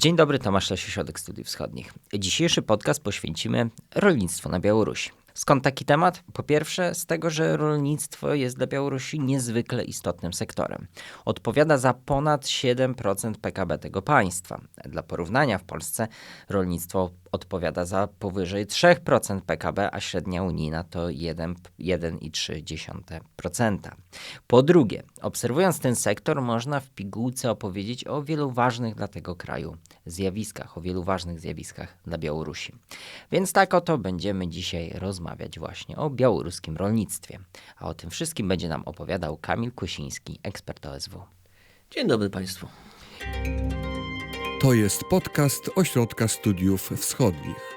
Dzień dobry, Tomasz Lesie, Środek Studiów Wschodnich. Dzisiejszy podcast poświęcimy rolnictwu na Białorusi. Skąd taki temat? Po pierwsze, z tego, że rolnictwo jest dla Białorusi niezwykle istotnym sektorem. Odpowiada za ponad 7% PKB tego państwa. Dla porównania w Polsce rolnictwo odpowiada za powyżej 3% PKB, a średnia unijna to 1,3%. Po drugie, obserwując ten sektor, można w pigułce opowiedzieć o wielu ważnych dla tego kraju zjawiskach, o wielu ważnych zjawiskach dla Białorusi. Więc tak oto będziemy dzisiaj rozmawiać właśnie o białoruskim rolnictwie. A o tym wszystkim będzie nam opowiadał Kamil Kusiński, ekspert OSW. Dzień dobry Państwu. To jest podcast Ośrodka Studiów Wschodnich.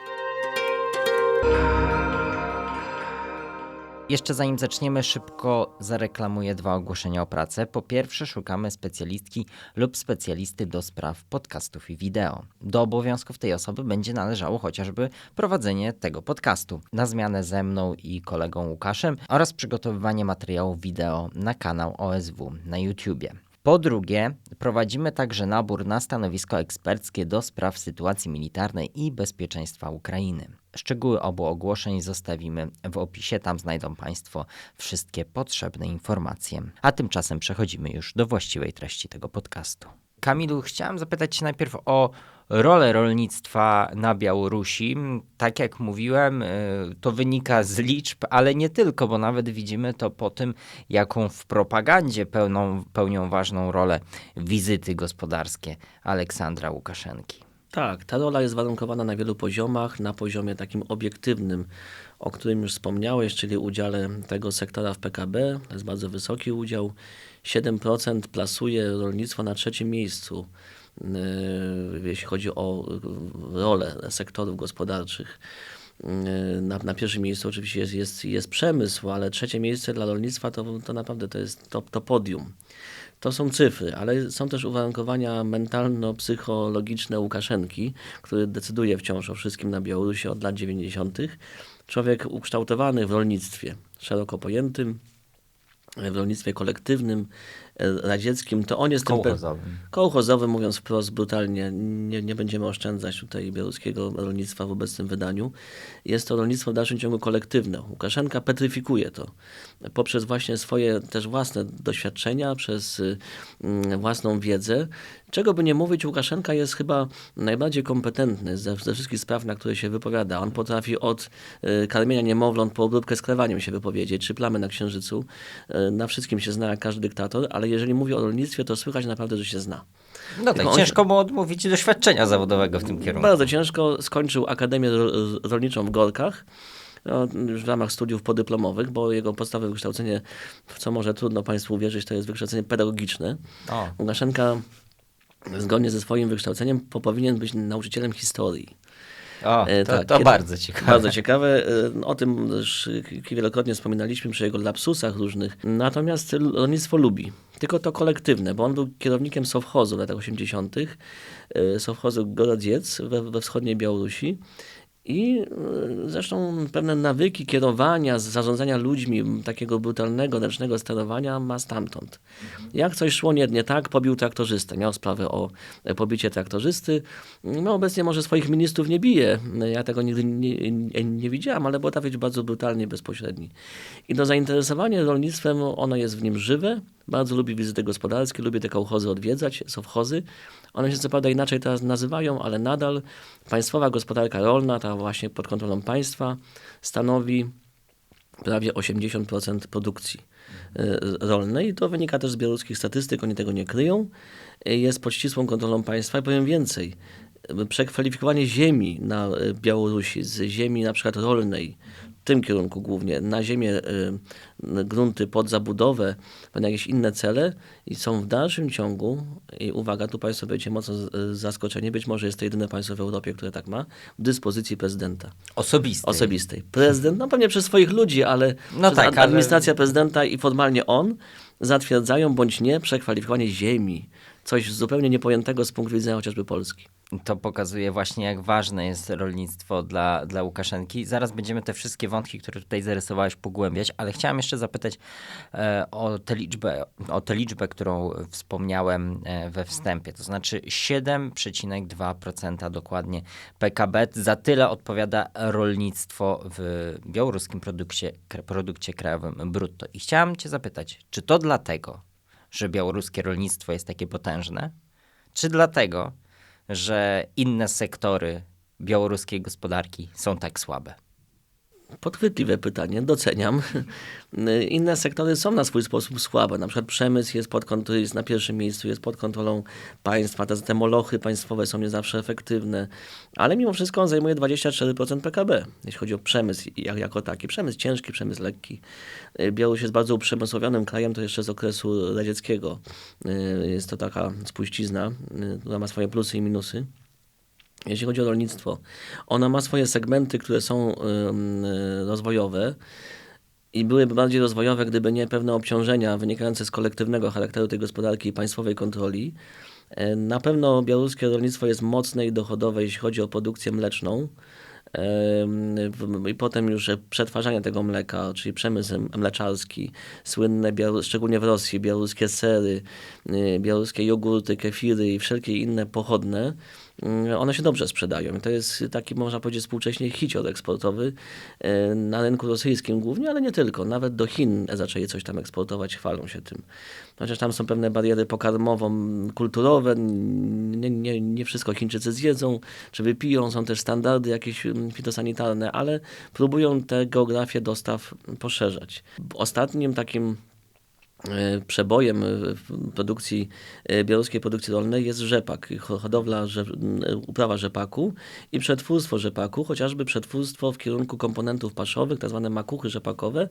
Jeszcze zanim zaczniemy, szybko zareklamuję dwa ogłoszenia o pracę. Po pierwsze, szukamy specjalistki lub specjalisty do spraw podcastów i wideo. Do obowiązków tej osoby będzie należało chociażby prowadzenie tego podcastu na zmianę ze mną i kolegą Łukaszem oraz przygotowywanie materiałów wideo na kanał OSW na YouTubie. Po drugie, prowadzimy także nabór na stanowisko eksperckie do spraw sytuacji militarnej i bezpieczeństwa Ukrainy. Szczegóły obu ogłoszeń zostawimy w opisie, tam znajdą Państwo wszystkie potrzebne informacje. A tymczasem przechodzimy już do właściwej treści tego podcastu. Kamilu, chciałem zapytać Cię najpierw o rolę rolnictwa na Białorusi. Tak jak mówiłem, y, to wynika z liczb, ale nie tylko, bo nawet widzimy to po tym, jaką w propagandzie pełną, pełnią ważną rolę wizyty gospodarskie Aleksandra Łukaszenki. Tak, ta rola jest warunkowana na wielu poziomach. Na poziomie takim obiektywnym, o którym już wspomniałeś, czyli udziale tego sektora w PKB, to jest bardzo wysoki udział. 7% plasuje rolnictwo na trzecim miejscu, jeśli chodzi o rolę sektorów gospodarczych. Yy, Na, na pierwszym miejscu oczywiście jest, jest, jest przemysł, ale trzecie miejsce dla rolnictwa to, to naprawdę to jest to, to podium. To są cyfry, ale są też uwarunkowania mentalno-psychologiczne Łukaszenki, który decyduje wciąż o wszystkim na Białorusi od lat 90. Człowiek ukształtowany w rolnictwie, szeroko pojętym, w rolnictwie kolektywnym, radzieckim, to on jest tym Kołchozowym. kołchozowym, mówiąc wprost brutalnie, nie, nie będziemy oszczędzać tutaj białoruskiego rolnictwa w obecnym wydaniu. Jest to rolnictwo w dalszym ciągu kolektywne. Łukaszenka petryfikuje to poprzez właśnie swoje też własne doświadczenia, przez y, mm, własną wiedzę. Czego by nie mówić, Łukaszenka jest chyba najbardziej kompetentny ze, ze wszystkich spraw, na które się wypowiada. On potrafi od y, karmienia niemowląt po obróbkę sklewaniem się wypowiedzieć, czy plamy na księżycu. Y, na wszystkim się zna jak każdy dyktator, ale jeżeli mówi o rolnictwie, to słychać naprawdę, że się zna. No tak, on ciężko mu odmówić doświadczenia zawodowego w tym kierunku. Bardzo ciężko. Skończył Akademię Ro- Rolniczą w Gorkach. No, już w ramach studiów podyplomowych, bo jego podstawowe wykształcenie, w co może trudno Państwu uwierzyć, to jest wykształcenie pedagogiczne. O. Łukaszenka zgodnie ze swoim wykształceniem po- powinien być nauczycielem historii. O, E, to, tak, to kiedy- bardzo ciekawe. Bardzo ciekawe. E, O tym już wielokrotnie wspominaliśmy przy jego lapsusach różnych. Natomiast rolnictwo lubi. Tylko to kolektywne, bo on był kierownikiem sowchozu w latach 80., e, sowchozu Gorodziec we, we wschodniej Białorusi. I e, zresztą pewne nawyki kierowania, zarządzania ludźmi, takiego brutalnego, ręcznego sterowania ma stamtąd. Jak coś szło nie, nie tak, pobił traktorzystę. Miał sprawę o e, pobicie traktorzysty. No obecnie może swoich ministrów nie bije. Ja tego nigdy nie, nie, nie widziałam, ale być bardzo brutalnie bezpośredni. I to zainteresowanie rolnictwem, ono jest w nim żywe. Bardzo lubi wizyty gospodarskie, lubi te kołchozy odwiedzać, sowchozy. One się co prawda inaczej teraz nazywają, ale nadal państwowa gospodarka rolna, ta właśnie pod kontrolą państwa, stanowi prawie 80% produkcji y, rolnej. To wynika też z białoruskich statystyk, oni tego nie kryją. Y, Jest pod ścisłą kontrolą państwa i powiem więcej. Przekwalifikowanie ziemi na y, Białorusi z ziemi na przykład rolnej, w tym kierunku głównie, na ziemię, y, grunty pod zabudowę, na jakieś inne cele i są w dalszym ciągu, i uwaga, tu Państwo będziecie mocno z- zaskoczeni, być może jest to jedyne państwo w Europie, które tak ma, w dyspozycji prezydenta Osobisty. osobistej. Prezydent, no pewnie przez swoich ludzi, ale No tak, ad- ale- administracja prezydenta i formalnie on zatwierdzają bądź nie przekwalifikowanie ziemi coś zupełnie niepojętego z punktu widzenia chociażby Polski. To pokazuje właśnie, jak ważne jest rolnictwo dla, dla Łukaszenki. Zaraz będziemy te wszystkie wątki, które tutaj zarysowałeś, pogłębiać, ale chciałem jeszcze zapytać e, o, tę liczbę, o tę liczbę, którą wspomniałem e, we wstępie. To znaczy 7,2% dokładnie PKB. Za tyle odpowiada rolnictwo w białoruskim produkcie, produkcie krajowym brutto. I chciałem cię zapytać, czy to dlatego, że białoruskie rolnictwo jest takie potężne, czy dlatego, że inne sektory białoruskiej gospodarki są tak słabe? Podchwytliwe pytanie, doceniam. Inne sektory są na swój sposób słabe. Na przykład przemysł jest, pod kontrolą, jest na pierwszym miejscu, jest pod kontrolą państwa. Te, te molochy państwowe są nie zawsze efektywne, ale mimo wszystko on zajmuje 24% PKB, jeśli chodzi o przemysł jak, jako taki. Przemysł ciężki, przemysł lekki. Białoruś jest bardzo uprzemysłowionym krajem, to jeszcze z okresu radzieckiego. Jest to taka spuścizna, która ma swoje plusy i minusy. Jeśli chodzi o rolnictwo, ona ma swoje segmenty, które są rozwojowe i byłyby bardziej rozwojowe, gdyby nie pewne obciążenia wynikające z kolektywnego charakteru tej gospodarki i państwowej kontroli. E, na pewno białoruskie rolnictwo jest mocne i dochodowe, jeśli chodzi o produkcję mleczną i potem już przetwarzanie tego mleka, czyli przemysł mleczarski, słynne, szczególnie w Rosji, białoruskie sery, y, białoruskie jogurty, kefiry i wszelkie inne pochodne, one się dobrze sprzedają. To jest taki, można powiedzieć, współcześnie hicior eksportowy y, na rynku rosyjskim głównie, ale nie tylko. Nawet do Chin zaczęli coś tam eksportować, chwalą się tym. Chociaż tam są pewne bariery pokarmowo-kulturowe, nie, nie, nie wszystko Chińczycy zjedzą, czy wypiją, są też standardy jakieś fitosanitarne, ale próbują tę geografię dostaw poszerzać. Ostatnim takim e, przebojem w produkcji, e, białoruskiej produkcji rolnej jest rzepak, hodowla, uprawa rzepaku i przetwórstwo rzepaku, chociażby przetwórstwo w kierunku komponentów paszowych, tak zwane makuchy rzepakowe.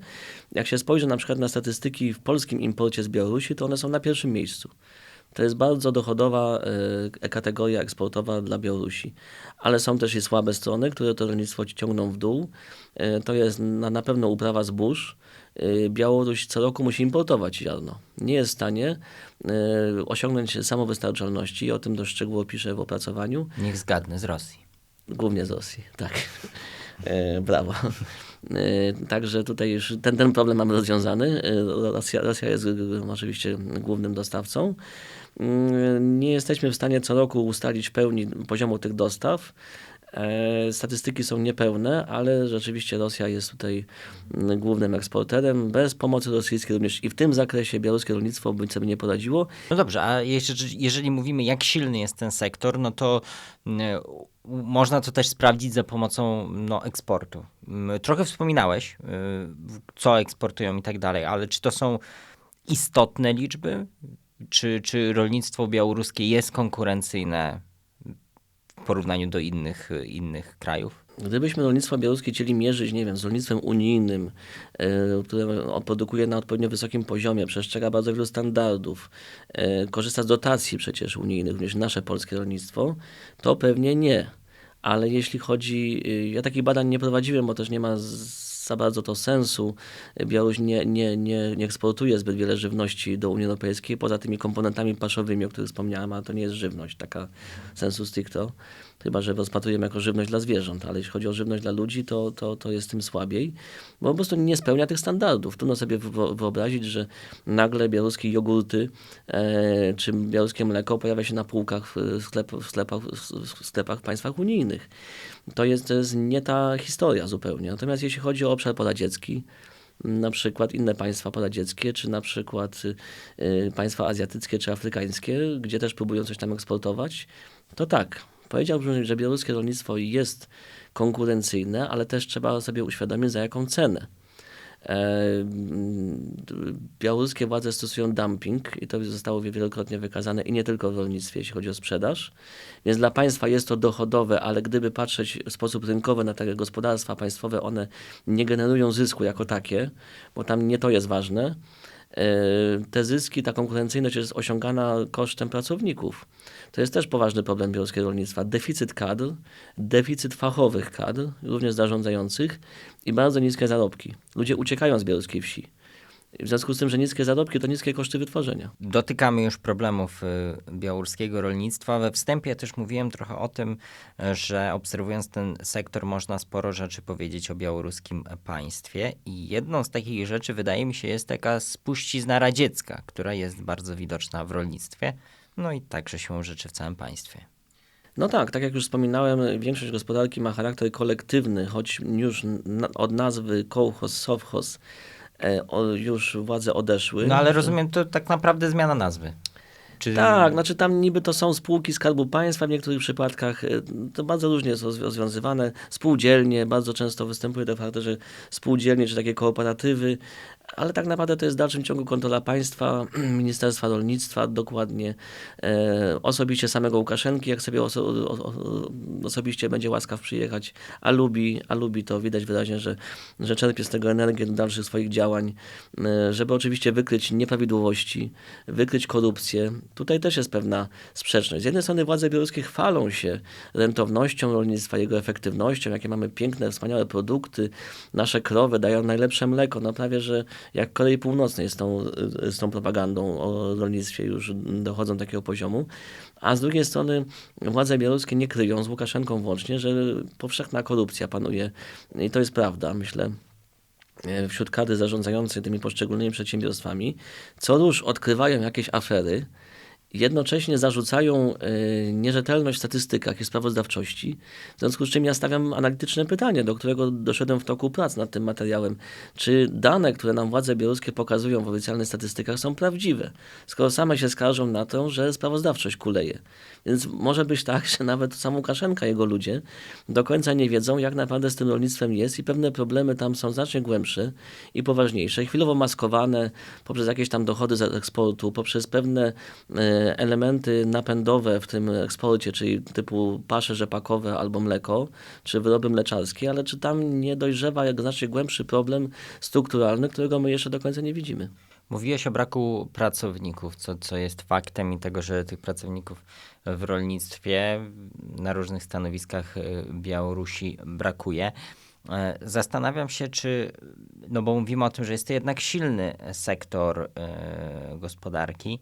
Jak się spojrzy na przykład na statystyki w polskim imporcie z Białorusi, to one są na pierwszym miejscu. To jest bardzo dochodowa kategoria eksportowa dla Białorusi. Ale są też i słabe strony, które to rolnictwo ciągną w dół. To jest na, na pewno uprawa zbóż. Y, Białoruś co roku musi importować ziarno. Nie jest w stanie osiągnąć samowystarczalności. O tym dość szczegółowo piszę w opracowaniu. Niech zgadnę, z Rosji. Głównie z Rosji, tak. brawo. Także tutaj już ten, ten problem mamy rozwiązany. Rosja, Rosja jest oczywiście głównym dostawcą. Mm, nie jesteśmy w stanie co roku ustalić pełni poziomu tych dostaw. E, statystyki są niepełne, ale rzeczywiście Rosja jest tutaj mm, głównym eksporterem. Bez pomocy rosyjskiej również i w tym zakresie białoruskie rolnictwo by sobie nie poradziło. No dobrze, a jeżeli, mówimy jak silny jest ten sektor, no to mm, można to też sprawdzić za pomocą no, eksportu. Trochę wspominałeś, y, co eksportują i tak dalej, ale czy to są istotne liczby? czy, czy rolnictwo białoruskie jest konkurencyjne w porównaniu do innych, innych krajów? Gdybyśmy rolnictwo białoruskie chcieli mierzyć, nie wiem, z rolnictwem unijnym, yy, które produkuje na odpowiednio wysokim poziomie, przestrzega bardzo wielu standardów, yy, korzysta z dotacji przecież unijnych, również nasze polskie rolnictwo, to pewnie nie. Ale jeśli chodzi, ja takich badań nie prowadziłem, bo też nie ma z, za bardzo to sensu. Białoruś nie, nie, nie, nie eksportuje zbyt wiele żywności do Unii Europejskiej, poza tymi komponentami paszowymi, o których wspomniałem, a to nie jest żywność taka sensu stricto chyba że rozpatrujemy jako żywność dla zwierząt, ale jeśli chodzi o żywność dla ludzi, to, to, to jest tym słabiej, bo po prostu nie spełnia tych standardów. Trudno sobie wyobrazić, że nagle białoruskie jogurty e, czy białoruskie mleko pojawia się na półkach w, sklep, w, sklepach, w sklepach w państwach unijnych. To jest, to jest nie ta historia zupełnie. Natomiast jeśli chodzi o obszar poradziecki, na przykład inne państwa poradzieckie, czy na przykład y, państwa azjatyckie czy afrykańskie, gdzie też próbują coś tam eksportować, to tak, Powiedziałbym, że białoruskie rolnictwo jest konkurencyjne, ale też trzeba sobie uświadomić, za jaką cenę. E, białoruskie władze stosują dumping i to zostało wielokrotnie wykazane i nie tylko w rolnictwie, jeśli chodzi o sprzedaż. Więc dla państwa jest to dochodowe, ale gdyby patrzeć w sposób rynkowy na te gospodarstwa państwowe, one nie generują zysku jako takie, bo tam nie to jest ważne. E, te zyski, ta konkurencyjność jest osiągana kosztem pracowników. To jest też poważny problem białoruskiego rolnictwa. Deficyt kadr, deficyt fachowych kadr, również zarządzających i bardzo niskie zarobki. Ludzie uciekają z białoruskiej wsi. W związku z tym, że niskie zarobki to niskie koszty wytworzenia. Dotykamy już problemów y, białoruskiego rolnictwa. We wstępie też mówiłem trochę o tym, że obserwując ten sektor można sporo rzeczy powiedzieć o białoruskim państwie i jedną z takich rzeczy wydaje mi się jest taka spuścizna radziecka, która jest bardzo widoczna w rolnictwie, no i także się rzeczy w całym państwie. No tak, tak jak już wspominałem, większość gospodarki ma charakter kolektywny, choć już na, od nazwy kołchoz, sowchoz e, o, już władze odeszły. No ale rozumiem, to tak naprawdę zmiana nazwy. Czy... Tak, znaczy tam niby to są spółki Skarbu Państwa w niektórych przypadkach, e, to bardzo różnie jest rozwią- rozwiązywane. Spółdzielnie, bardzo często występuje to w charakterze spółdzielnie czy takie kooperatywy, ale tak naprawdę to jest w dalszym ciągu kontrola państwa, Ministerstwa Rolnictwa, dokładnie e, osobiście samego Łukaszenki, jak sobie oso, o, osobiście będzie łaskaw przyjechać, a lubi, a lubi to widać wyraźnie, że, że czerpie z tego energię do dalszych swoich działań, e, żeby oczywiście wykryć nieprawidłowości, wykryć korupcję. Tutaj też jest pewna sprzeczność. Z jednej strony władze białoruskie chwalą się rentownością rolnictwa, jego efektywnością, jakie mamy piękne, wspaniałe produkty, nasze krowy dają najlepsze mleko, no prawie, że jak Korei Północnej z tą, z tą propagandą o rolnictwie już dochodzą do takiego poziomu. A z drugiej strony władze białoruskie nie kryją z Łukaszenką włącznie, że powszechna korupcja panuje. I to jest prawda, myślę e, wśród kadry zarządzającej tymi poszczególnymi przedsiębiorstwami, co róż odkrywają jakieś afery, jednocześnie zarzucają y, nierzetelność w statystykach i sprawozdawczości, w związku z czym ja stawiam analityczne pytanie, do którego doszedłem w toku prac nad tym materiałem. Czy dane, które nam władze białoruskie pokazują w oficjalnych statystykach są prawdziwe, skoro same się skarżą na to, że sprawozdawczość kuleje. Więc może być tak, że nawet sam Łukaszenka, jego ludzie do końca nie wiedzą, jak naprawdę z tym rolnictwem jest i pewne problemy tam są znacznie głębsze i poważniejsze, chwilowo maskowane poprzez jakieś tam dochody z eksportu, poprzez pewne e, elementy napędowe w tym eksporcie, czyli typu pasze rzepakowe albo mleko, czy wyroby mleczarskie, ale czy tam nie dojrzewa jak znacznie głębszy problem strukturalny, którego my jeszcze do końca nie widzimy. Mówiłeś o braku pracowników, co, co jest faktem i tego, że tych pracowników w rolnictwie na różnych stanowiskach y, Białorusi brakuje. E, Zastanawiam się, czy, no bo mówimy o tym, że jest to jednak silny sektor e, gospodarki.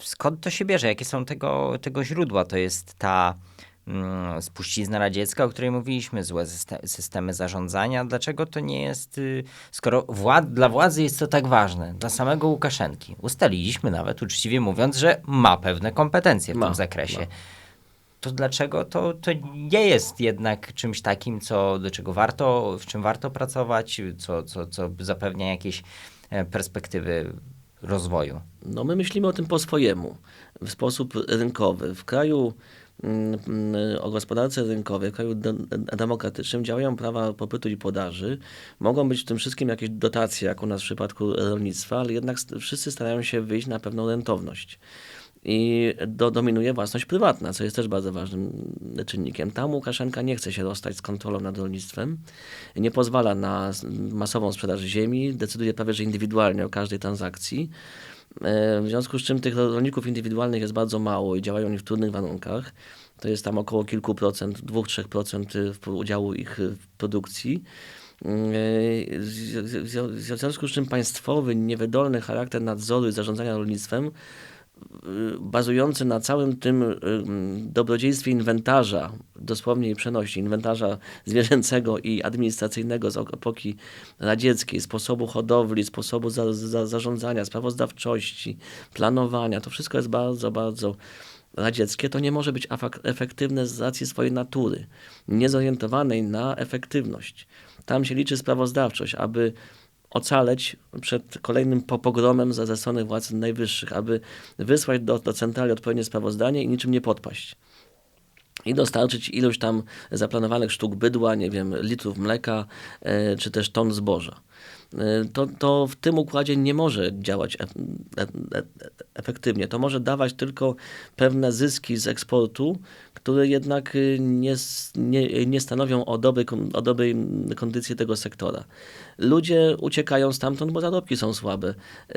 Skąd to się bierze? Jakie są tego, tego źródła? To jest ta spuścizna radziecka, o której mówiliśmy, złe syste- systemy zarządzania. Dlaczego to nie jest, y, skoro wład, dla władzy jest to tak ważne, dla samego Łukaszenki. Ustaliliśmy nawet, uczciwie mówiąc, że ma pewne kompetencje w Ma, tym zakresie. ma. To dlaczego to, to nie jest jednak czymś takim, co, do czego warto, w czym warto pracować, co, co, co zapewnia jakieś e, perspektywy rozwoju? No my myślimy o tym po swojemu, w sposób rynkowy. W kraju mm, mm, o gospodarce rynkowej, w kraju de- demokratycznym działają prawa popytu i podaży. Mogą być w tym wszystkim jakieś dotacje, jak u nas w przypadku rolnictwa, ale jednak wszyscy starają się wyjść na pewną rentowność. I do, dominuje własność prywatna, co jest też bardzo ważnym czynnikiem. Tam Łukaszenka nie chce się rozstać z kontrolą nad rolnictwem, nie pozwala na masową sprzedaż ziemi, decyduje prawie że indywidualnie o każdej transakcji. E, W związku z czym tych rolników indywidualnych jest bardzo mało i działają oni w trudnych warunkach. To jest tam około kilku procent, dwóch, trzech procent w- udziału ich y, w produkcji. E, W związku z czym państwowy, niewydolny charakter nadzoru i zarządzania rolnictwem bazujący na całym tym y, dobrodziejstwie inwentarza, dosłownie i przenosi, inwentarza zwierzęcego i administracyjnego z epoki radzieckiej, sposobu hodowli, sposobu za, za, zarządzania, sprawozdawczości, planowania, to wszystko jest bardzo, bardzo radzieckie, to nie może być efektywne z racji swojej natury, niezorientowanej na efektywność. Tam się liczy sprawozdawczość, aby ocaleć przed kolejnym po- pogromem za ze strony władz najwyższych, aby wysłać do, do centrali odpowiednie sprawozdanie i niczym nie podpaść. I dostarczyć ilość tam zaplanowanych sztuk bydła, nie wiem, litrów mleka, e, czy też ton zboża. E, To, to w tym układzie nie może działać e, e, efektywnie. To może dawać tylko pewne zyski z eksportu, które jednak y, nie, nie, nie stanowią o dobrej, o dobrej kondycji tego sektora. Ludzie uciekają stamtąd, bo zarobki są słabe. Y,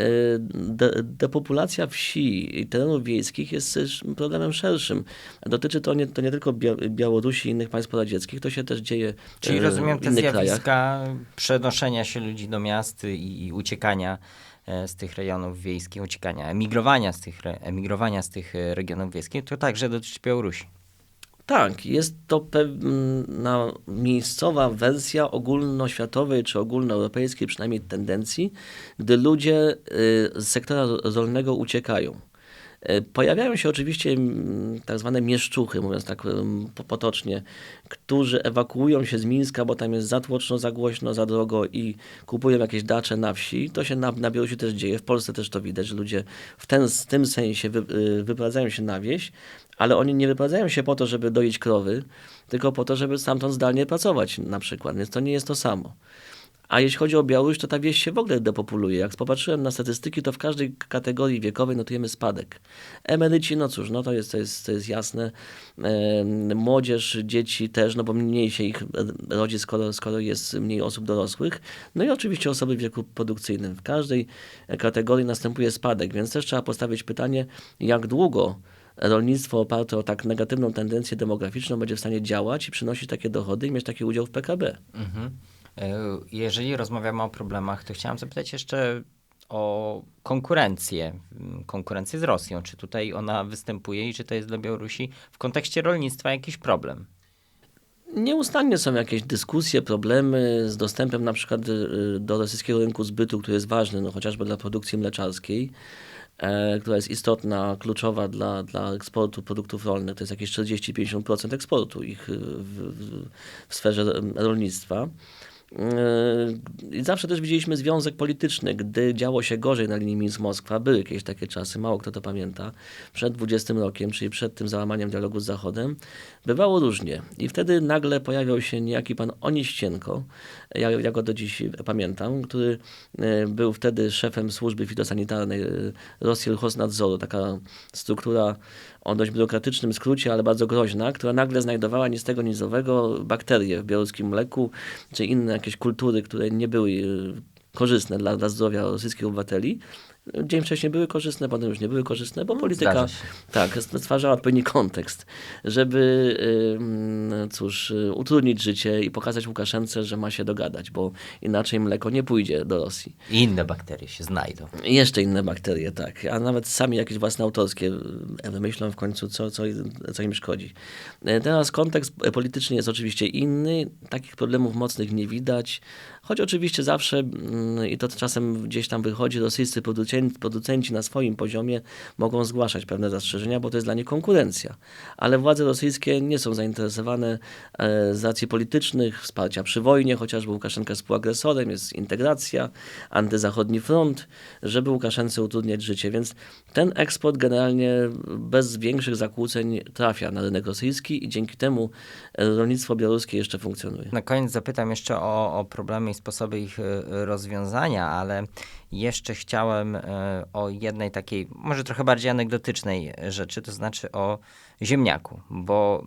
De, depopulacja wsi i terenów wiejskich jest problemem szerszym. Dotyczy to nie, to nie tylko Bia- Białorusi i innych państw poradzieckich, to się też dzieje Czyli y, rozumiem te innych krajach. zjawiska przenoszenia się ludzi do miast i, i uciekania e, z tych rejonów wiejskich, uciekania, emigrowania z tych, emigrowania z tych e, regionów wiejskich, to także dotyczy Białorusi. Tak, jest to pewna miejscowa wersja ogólnoświatowej czy ogólnoeuropejskiej przynajmniej tendencji, gdy ludzie y, z sektora ro- rolnego uciekają. Y, Pojawiają się oczywiście mm, tak zwane mieszczuchy, mówiąc tak potocznie, którzy ewakuują się z Mińska, bo tam jest za tłoczno, za głośno, za drogo i kupują jakieś dacze na wsi. To się na, na Białorusi też dzieje, w Polsce też to widać, że ludzie w, ten, w tym sensie wy, y, wyprowadzają się na wieś, ale oni nie wyprowadzają się po to, żeby doić krowy, tylko po to, żeby stamtąd zdalnie pracować na przykład, więc to nie jest to samo. A jeśli chodzi o Białoruś, to ta wieś się w ogóle depopuluje. Jak popatrzyłem na statystyki, to w każdej kategorii wiekowej notujemy spadek. Emeryci, no cóż, no to jest, to jest, to jest jasne. E, młodzież, dzieci też, no bo mniej się ich rodzi, skoro, skoro jest mniej osób dorosłych. No i oczywiście osoby w wieku produkcyjnym. W każdej kategorii następuje spadek, więc też trzeba postawić pytanie, jak długo rolnictwo oparte o tak negatywną tendencję demograficzną będzie w stanie działać i przynosić takie dochody i mieć taki udział w PKB. Mhm. E, Jeżeli rozmawiamy o problemach, to chciałem zapytać jeszcze o konkurencję, m, konkurencję z Rosją. Czy tutaj ona występuje i czy to jest dla Białorusi w kontekście rolnictwa jakiś problem? Nieustannie są jakieś dyskusje, problemy z dostępem na przykład y, do rosyjskiego rynku zbytu, który jest ważny, no chociażby dla produkcji mleczarskiej, e, która jest istotna, kluczowa dla, dla eksportu produktów rolnych. To jest jakieś 40-50% eksportu ich y, w, w, w sferze rolnictwa. Yy, I zawsze też widzieliśmy związek polityczny, gdy działo się gorzej na linii Mińsk-Moskwa, były jakieś takie czasy, mało kto to pamięta, przed 20 rokiem, czyli przed tym załamaniem dialogu z Zachodem, bywało różnie. I wtedy nagle pojawiał się niejaki pan Oniścienko, ja, ja go do dziś pamiętam, który yy, był wtedy szefem służby fitosanitarnej yy, Rosjelhosnadzoru, taka struktura o dość biurokratycznym skrócie, ale bardzo groźna, która nagle znajdowała ni z tego, ni bakterie w białoruskim mleku, czy inne jakieś kultury, które nie były y, korzystne dla, dla zdrowia rosyjskich obywateli. Dzień wcześniej były korzystne, potem już nie były korzystne, bo polityka zdarza się. tak, stwarzała odpowiedni kontekst, żeby cóż, utrudnić życie i pokazać Łukaszence, że ma się dogadać, bo inaczej mleko nie pójdzie do Rosji. I inne bakterie się znajdą. Jeszcze inne bakterie, tak. A nawet sami jakieś własne autorskie e, wymyślą w końcu, co, co, co im szkodzi. E, Teraz kontekst polityczny jest oczywiście inny. Takich problemów mocnych nie widać. Choć oczywiście zawsze, mm, i to czasem gdzieś tam wychodzi, rosyjscy producenci, producenci na swoim poziomie mogą zgłaszać pewne zastrzeżenia, bo to jest dla nich konkurencja. Ale władze rosyjskie nie są zainteresowane e, z racji politycznych, wsparcia przy wojnie, chociażby Łukaszenka jest współagresorem, jest integracja, antyzachodni front, żeby Łukaszence utrudniać życie. Więc ten eksport generalnie bez większych zakłóceń trafia na rynek rosyjski i dzięki temu rolnictwo białoruskie jeszcze funkcjonuje. Na koniec zapytam jeszcze o, o problemy sposoby ich e, rozwiązania, ale jeszcze chciałem e, o jednej takiej, może trochę bardziej anegdotycznej rzeczy, to znaczy o ziemniaku, bo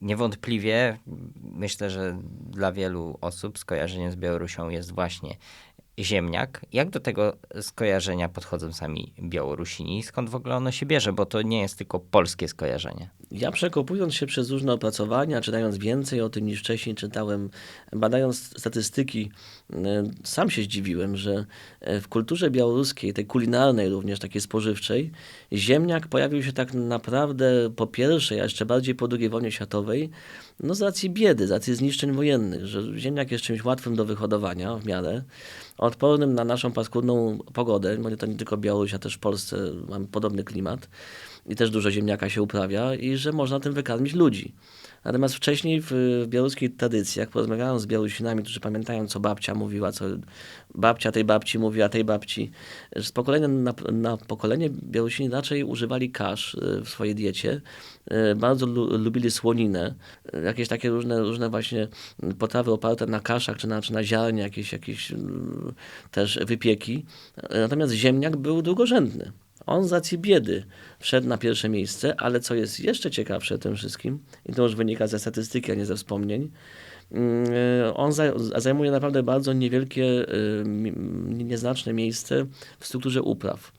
niewątpliwie myślę, że dla wielu osób skojarzenie z Białorusią jest właśnie ziemniak. Jak do tego skojarzenia podchodzą sami Białorusini? Skąd w ogóle ono się bierze? Bo to nie jest tylko polskie skojarzenie. Ja przekopując się przez różne opracowania, czytając więcej o tym niż wcześniej czytałem, badając statystyki, sam się zdziwiłem, że e, w kulturze białoruskiej, tej kulinarnej również, takiej spożywczej, ziemniak pojawił się tak naprawdę po pierwszej, a jeszcze bardziej po II wojnie światowej, no z racji biedy, z racji zniszczeń wojennych, że ziemniak jest czymś łatwym do wyhodowania w miarę, odpornym na naszą paskudną pogodę, bo to nie tylko Białoruś, a też w Polsce mamy podobny klimat i też dużo ziemniaka się uprawia i że można tym wykarmić ludzi. Natomiast wcześniej w, w białoruskich tradycjach, porozmawiałem z Białorusinami, którzy pamiętają, co babcia mówiła, co babcia tej babci mówiła tej babci, z pokolenia na, na pokolenie Białorusini raczej używali kasz y, w swojej diecie. Y, Bardzo lu, lubili słoninę, y, jakieś takie różne, różne właśnie potrawy oparte na kaszach czy na, czy na ziarnie, jakieś, jakieś y, też wypieki. Natomiast ziemniak był drugorzędny. On z racji biedy wszedł na pierwsze miejsce, ale co jest jeszcze ciekawsze tym wszystkim, i to już wynika ze statystyki, a nie ze wspomnień, mm, on zaj- zajmuje naprawdę bardzo niewielkie, y, nieznaczne miejsce w strukturze upraw.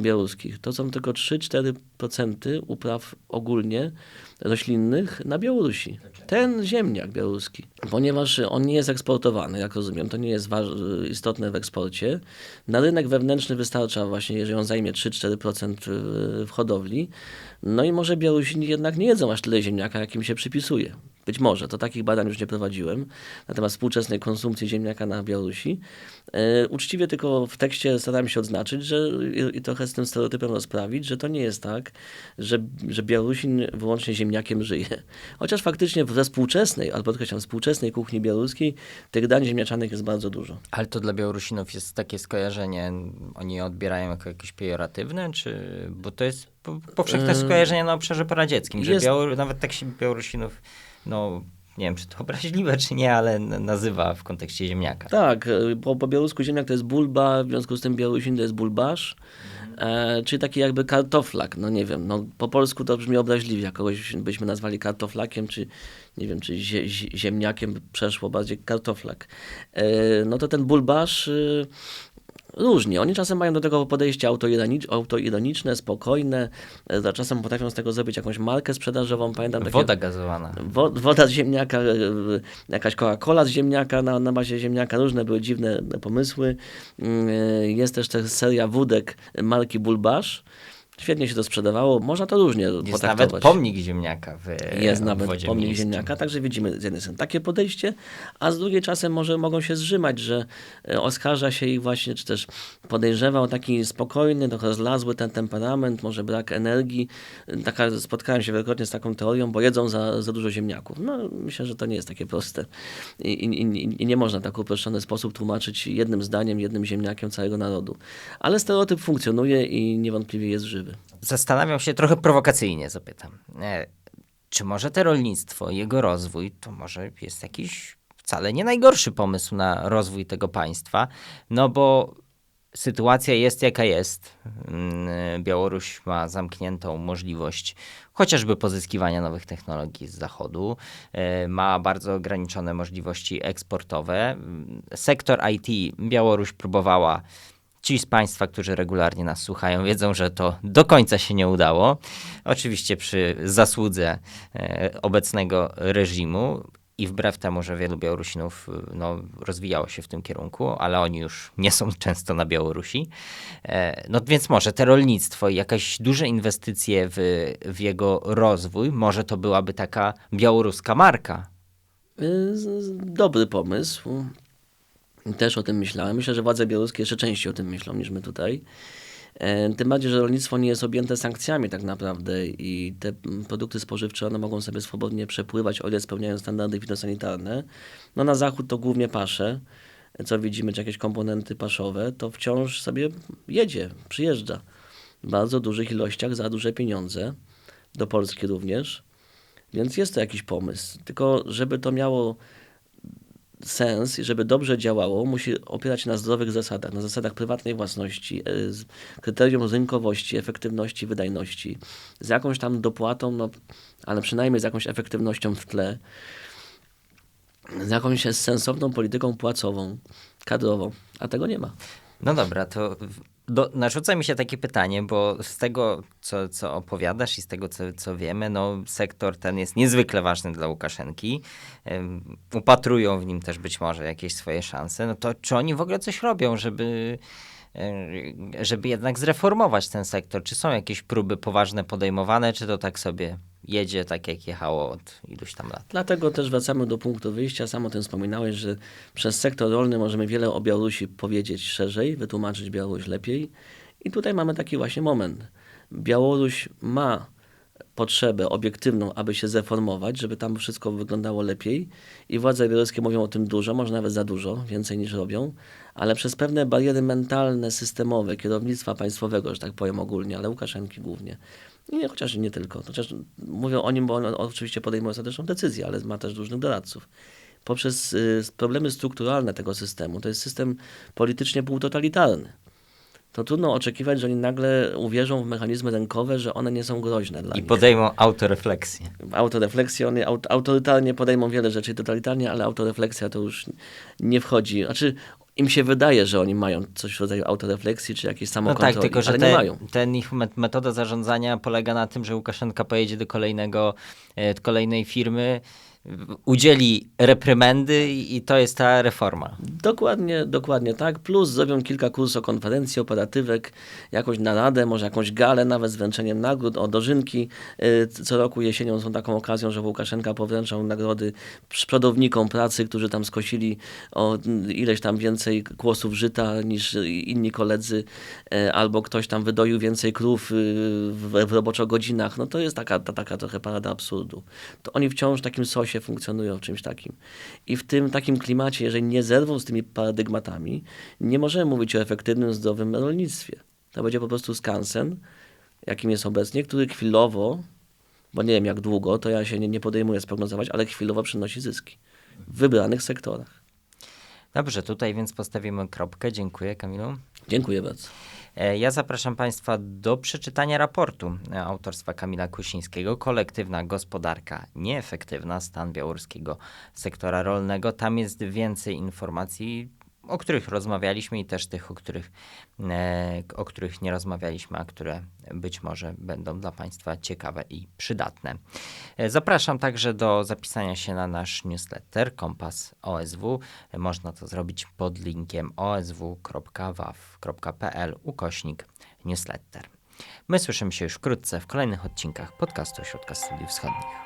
Białoruskich. To są tylko 3-4% upraw ogólnie roślinnych na Białorusi. Ten ziemniak białoruski, ponieważ on nie jest eksportowany, jak rozumiem, to nie jest istotne w eksporcie. Na rynek wewnętrzny wystarcza właśnie, jeżeli on zajmie 3-4% w- w hodowli. No i może Białorusini jednak nie jedzą aż tyle ziemniaka, jakim się przypisuje. Być może, to takich badań już nie prowadziłem na temat współczesnej konsumpcji ziemniaka na Białorusi. E, uczciwie tylko w tekście starałem się odznaczyć, że i, i trochę z tym stereotypem rozprawić, że to nie jest tak, że, że Białorusin wyłącznie ziemniakiem żyje. Chociaż faktycznie we współczesnej, albo podkreślam, współczesnej kuchni białoruskiej tych dań ziemniaczanych jest bardzo dużo. Ale to dla Białorusinów jest takie skojarzenie, oni je odbierają jako jakieś pejoratywne, czy... Bo to jest po- powszechne skojarzenie na obszarze poradzieckim, że Jest- Białor... nawet tak się Białorusinów, no nie wiem, czy to obraźliwe, czy nie, ale nazywa w kontekście ziemniaka. Tak, e, bo po białorusku ziemniak to jest bulba, w związku z tym Białorusin to jest bulbasz, e, czyli taki jakby kartoflak, no nie wiem, no po polsku to brzmi obraźliwie, jak kogoś byśmy nazwali kartoflakiem, czy nie wiem, czy zie, zie- ziemniakiem przeszło bardziej kartoflak. E, no to ten bulbasz... E, Różnie. Oni czasem mają do tego podejście autoironicz- autoironiczne, spokojne. E, Za czasem potrafią z tego zrobić jakąś markę sprzedażową. Pamiętam takie... Woda gazowana. Wo- Woda z ziemniaka, e, jakaś Coca-Cola z ziemniaka na, na bazie ziemniaka, różne były dziwne pomysły. Mm, e, Jest też ta seria wódek marki Bulbasz. Świetnie się to sprzedawało. Można to różnie Jest potraktować. nawet pomnik ziemniaka w Jest w nawet pomnik miejskim. ziemniaka, także widzimy z jednej strony takie podejście, a z drugiej czasem może mogą się zrzymać, że e, oskarża się ich właśnie, czy też podejrzewa o taki spokojny, trochę zlazły ten temperament, może brak energii. E, Taka, spotkałem się wielokrotnie z taką teorią, bo jedzą za, za dużo ziemniaków. No myślę, że to nie jest takie proste i, i, i, i nie można w tak uproszczony sposób tłumaczyć jednym zdaniem, jednym ziemniakiem całego narodu. Ale stereotyp funkcjonuje i niewątpliwie jest żywy. Zastanawiam się, trochę prowokacyjnie zapytam. E, czy może te rolnictwo, jego rozwój, to może jest jakiś wcale nie najgorszy pomysł na rozwój tego państwa? No bo sytuacja jest jaka jest. Mm, Białoruś ma zamkniętą możliwość chociażby pozyskiwania nowych technologii z zachodu, e, ma bardzo ograniczone możliwości eksportowe. Mm, Sektor IT Białoruś próbowała Ci z Państwa, którzy regularnie nas słuchają, wiedzą, że to do końca się nie udało. Oczywiście przy zasłudze e, obecnego reżimu i wbrew temu, że wielu Białorusinów e, no, rozwijało się w tym kierunku, ale oni już nie są często na Białorusi. E, no więc może te rolnictwo i jakieś duże inwestycje w, w jego rozwój, może to byłaby taka białoruska marka. Dobry pomysł. Też o tym myślałem. Myślę, że władze białoruskie jeszcze częściej o tym myślą niż my tutaj. E, Tym bardziej, że rolnictwo nie jest objęte sankcjami tak naprawdę i te produkty spożywcze one mogą sobie swobodnie przepływać, o ile spełniają standardy fitosanitarne. No na zachód to głównie pasze, co widzimy, czy jakieś komponenty paszowe, to wciąż sobie jedzie, przyjeżdża w bardzo dużych ilościach za duże pieniądze, do Polski również. Więc jest to jakiś pomysł. Tylko żeby to miało sens i żeby dobrze działało, musi opierać się na zdrowych zasadach, na zasadach prywatnej własności, e, kryterium rynkowości, efektywności, wydajności, z jakąś tam dopłatą, no, ale przynajmniej z jakąś efektywnością w tle, z jakąś sensowną polityką płacową, kadrową, a tego nie ma. No dobra, to do, narzuca mi się takie pytanie, bo z tego, co, co opowiadasz i z tego, co, co wiemy, no sektor ten jest niezwykle ważny dla Łukaszenki. Ym, upatrują w nim też być może jakieś swoje szanse. No to czy oni w ogóle coś robią, żeby, żeby jednak zreformować ten sektor? Czy są jakieś próby poważne podejmowane, czy to tak sobie jedzie tak, jak jechało od iluś tam lat? Dlatego też wracamy do punktu wyjścia. Sam o tym wspominałeś, że przez sektor rolny możemy wiele o Białorusi powiedzieć szerzej, wytłumaczyć Białoruś lepiej. I tutaj mamy taki właśnie moment. Białoruś ma potrzebę obiektywną, aby się zreformować, żeby tam wszystko wyglądało lepiej. I władze białoruskie mówią o tym dużo, może nawet za dużo, więcej niż robią, ale przez pewne bariery mentalne, systemowe, kierownictwa państwowego, że tak powiem ogólnie, ale Łukaszenki głównie. I chociaż nie tylko. Chociaż mówią o nim, bo on oczywiście podejmuje ostateczną decyzję, ale ma też różnych doradców. Poprzez y, problemy strukturalne tego systemu, to jest system politycznie półtotalitarny. To trudno oczekiwać, że oni nagle uwierzą w mechanizmy rękowe, że one nie są groźne dla I nich podejmą autorefleksję. autorefleksję, one aut autorytarnie podejmą wiele rzeczy totalitarnie, ale autorefleksja to już nie wchodzi. Znaczy, im się wydaje, że oni mają coś w rodzaju autorefleksji czy jakiejś No samokontroli, tak, tylko że ale nie te, mają. ten ich met- metoda zarządzania polega na tym, że Łukaszenka pojedzie do kolejnego, e, kolejnej firmy, udzieli reprymendy i, to jest ta reforma. Dokładnie, dokładnie tak. Plus zrobią kilka kursów konferencji, operatywek, jakąś naradę, może jakąś galę nawet z wręczeniem nagród, o dożynki. Y, Co roku jesienią są taką okazją, że Łukaszenka powręczał nagrody przodownikom pracy, którzy tam skosili o ileś tam więcej kłosów żyta niż inni koledzy, e, albo ktoś tam wydoił więcej krów y, w, w roboczo godzinach. No to jest taka, ta, taka trochę parada absurdu. To oni wciąż w takim sosie funkcjonują, w czymś takim. I w tym takim klimacie, jeżeli nie zerwą z tymi paradygmatami, nie możemy mówić o efektywnym, zdrowym rolnictwie. To będzie po prostu skansen, jakim jest obecnie, który chwilowo, bo nie wiem jak długo, to ja się nie, nie podejmuję sprognozować, ale chwilowo przynosi zyski w wybranych sektorach. Dobrze, tutaj więc postawimy kropkę. Dziękuję, Kamilu. Dziękuję bardzo. E, Ja zapraszam Państwa do przeczytania raportu autorstwa Kamila Kusińskiego Kolektywna gospodarka nieefektywna stan białoruskiego sektora rolnego. Tam jest więcej informacji, o których rozmawialiśmy i też tych, o których, e, o których nie rozmawialiśmy, a które być może będą dla Państwa ciekawe i przydatne. E, Zapraszam także do zapisania się na nasz newsletter Kompas OSW. E, Można to zrobić pod linkiem osw.waw.pl ukośnik newsletter. My słyszymy się już wkrótce w kolejnych odcinkach podcastu Ośrodka Studiów Wschodnich.